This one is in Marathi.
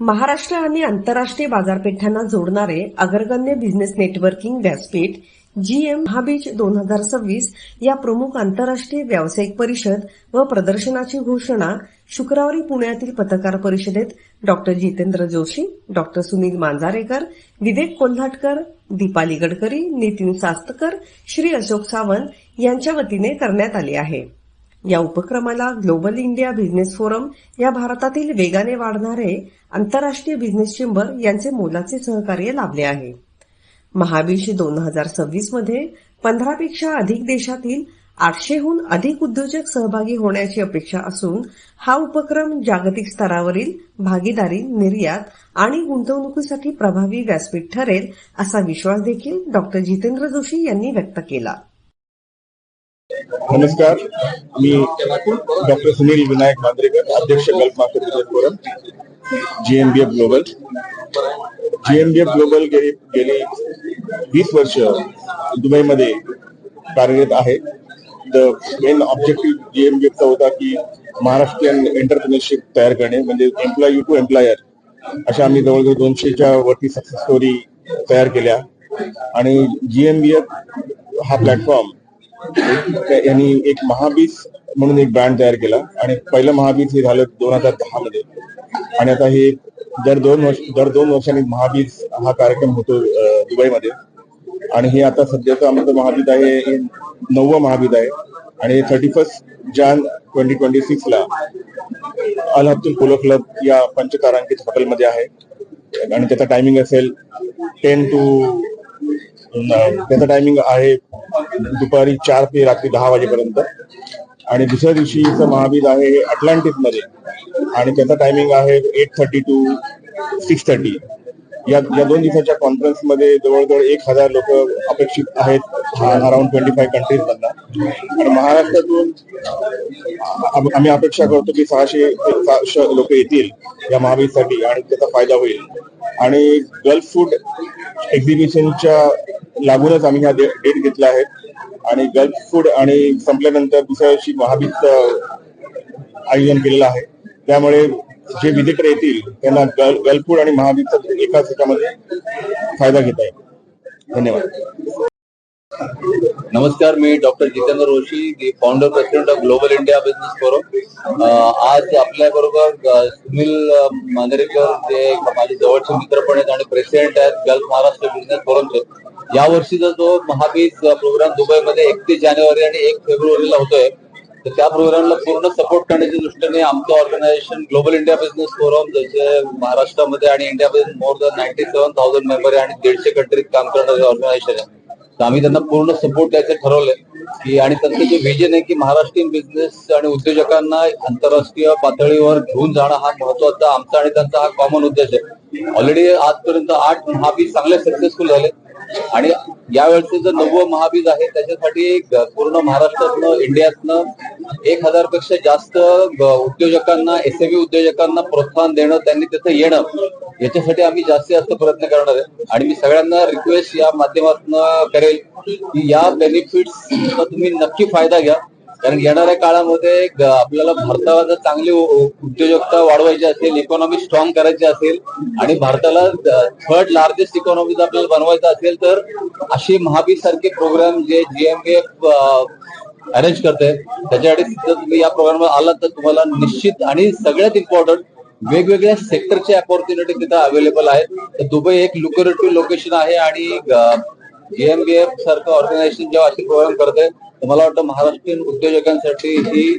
महाराष्ट्र आणि आंतरराष्ट्रीय बाजारपेठांना जोडणारे अग्रगण्य बिझनेस नेटवर्किंग व्यासपीठ जीएम महाबीज दोन हजार सव्वीस या प्रमुख आंतरराष्ट्रीय व्यावसायिक परिषद व प्रदर्शनाची घोषणा शुक्रवारी पुण्यातील पत्रकार परिषदेत डॉक्टर जितेंद्र जोशी डॉक्टर सुनील मांजारेकर विवेक कोल्हाटकर दीपाली गडकरी नितीन सास्तकर श्री अशोक सावंत यांच्या वतीने करण्यात आले आहे. या उपक्रमाला ग्लोबल इंडिया बिझनेस फोरम या भारतातील वेगाने वाढणारे आंतरराष्ट्रीय बिझनेस चेंबर यांचे मोलाचे सहकार्य लाभले आहे. महाबीज दोन हजार सव्वीसमध्ये पंधरापेक्षा अधिक देशातील आठशेहून अधिक उद्योजक सहभागी होण्याची अपेक्षा असून हा उपक्रम जागतिक स्तरावरील भागीदारी निर्यात आणि गुंतवणुकीसाठी प्रभावी व्यासपीठ ठरेल असा विश्वास देखील डॉक्टर जितेंद्र जोशी यांनी व्यक्त केला. नमस्कार. मी डॉक्टर सुनील विनायक मांद्रेकर अध्यक्ष gulf market business forum GMBF global GMBF global गेली गेली वीस वर्ष दुबईमध्ये कार्यरत आहे. द मेन ऑब्जेक्टिव्ह जीएमबीएफचा होता की महाराष्ट्रीयन एंटरप्रिनरशिप तयार करणे म्हणजे एम्प्लॉई टू एम्प्लॉयर अशा आम्ही जवळजवळ दोनशेच्या वरती सक्सेस स्टोरी तयार केल्या. आणि जीएमबीएफ हा प्लॅटफॉर्म यांनी एक महाबीज म्हणून एक ब्रँड तयार केला आणि पहिलं महाबीज हे झालं दोन हजार दहा मध्ये आणि आता हे दर दोन वर्ष दर दोन वर्षांनी महाबीज हा कार्यक्रम होतो दुबईमध्ये. आणि हे आता सध्याचं आमचं महाबीज आहे हे नववं महाबीज आहे. आणि thirty first Jan twenty twenty six ला अल पोलो क्लब या पंचतारांकित हॉटेलमध्ये आहे. आणि त्याचा टायमिंग असेल टेन टू त्याचा टायमिंग आहे दुपारी चार ते रात्री दहा वाजेपर्यंत. आणि दुसऱ्या दिवशीचं महाबीज आहे अटलांटिकमध्ये आणि त्याचा टायमिंग आहे eight thirty to six thirty या या दोन दिवसाच्या कॉन्फरन्समध्ये जवळजवळ एक हजार लोक अपेक्षित आहेत अराउंड ट्वेंटी फाईव्ह कंट्रीज मधला आणि महाराष्ट्रातून आम्ही अपेक्षा करतो की सहाशे ते सहाशे लोक येतील या महाबीजसाठी आणि त्याचा फायदा होईल. आणि गल्फ फूड एक्झिबिशनच्या लागूनच आम्ही हा डेट घेतला आहे. आणि गल्फ फूड आणि संपल्यानंतर दुसऱ्या दिवशी महाबीत आयोजन केलेलं आहे. त्यामुळे जे विजिटर येतील त्यांना गल- गल्फ फूड आणि महाबीजचा एकाच ह्याच्यामध्ये फायदा घेता येईल. धन्यवाद. नमस्कार मी doctor Jitendra Joshi the founder president of global India business forum. आज आपल्या बरोबर सुनील मांदरेकर मांजरेकर जे माझे जवळचे मित्र पण आहेत आणि प्रेसिडेंट आहेत गल्फ महाराष्ट्र बिझनेस फोरमचे. या वर्षीचा जो महाबीज प्रोग्राम दुबईमध्ये एकतीस जानेवारी आणि एक फेब्रुवारीला होतोय तर त्या प्रोग्रामला पूर्ण सपोर्ट करण्याच्या दृष्टीने आमचं organisation global India business forum जसे महाराष्ट्रामध्ये आणि इंडियामध्ये more than ninety seven thousand member आहे आणि दीडशे कंट्रीत काम करणारे ऑर्गनायझेशन आहे. तर आम्ही त्यांना पूर्ण सपोर्ट द्यायचं ठरवलंय की आणि त्यांचं जे विजन आहे की महाराष्ट्रीयन बिझनेस आणि उद्योजकांना आंतरराष्ट्रीय पातळीवर घेऊन जाणं हा महत्त्वाचा आमचा आणि त्यांचा हा कॉमन उद्देश आहे. ऑलरेडी आजपर्यंत आठ महाबीज चांगले सक्सेसफुल झाले. आणि यावेळचं जे नववं महाबीज आहे त्याच्यासाठी पूर्ण महाराष्ट्रातनं इंडियातनं एक हजारपेक्षा जास्त उद्योजकांना एसएमई उद्योजकांना प्रोत्साहन देणं त्यांनी तिथं येणं याच्यासाठी आम्ही जास्तीत जास्त प्रयत्न करणार आहे. आणि मी सगळ्यांना रिक्वेस्ट या माध्यमातून करेल की या बेनिफिट्स तुम्ही नक्की फायदा घ्या. कारण येणाऱ्या काळामध्ये आपल्याला भारताला जर चांगली उद्योजकता वाढवायची असेल इकॉनॉमी स्ट्रॉंग करायची असेल आणि भारताला थर्ड लार्जेस्ट इकॉनॉमी जर आपल्याला बनवायचं असेल तर अशी महाबीज सारखे प्रोग्राम जे जीएमएफ अरेंज करते त्याच्यासाठी जर तुम्ही या प्रोग्राम आलात तर तुम्हाला निश्चित आणि सगळ्यात इम्पॉर्टंट वेगवेगळ्या सेक्टरचे अपॉर्च्युनिटी तिथं अवेलेबल आहेत. तर दुबई एक लुक्रेटिव्ह लोकेशन आहे आणि जीएमबीएफ सारखं ऑर्गनायझेशन जेव्हा असे प्रोग्राम करते मला वाटतं महाराष्ट्रीयन उद्योजकांसाठी ही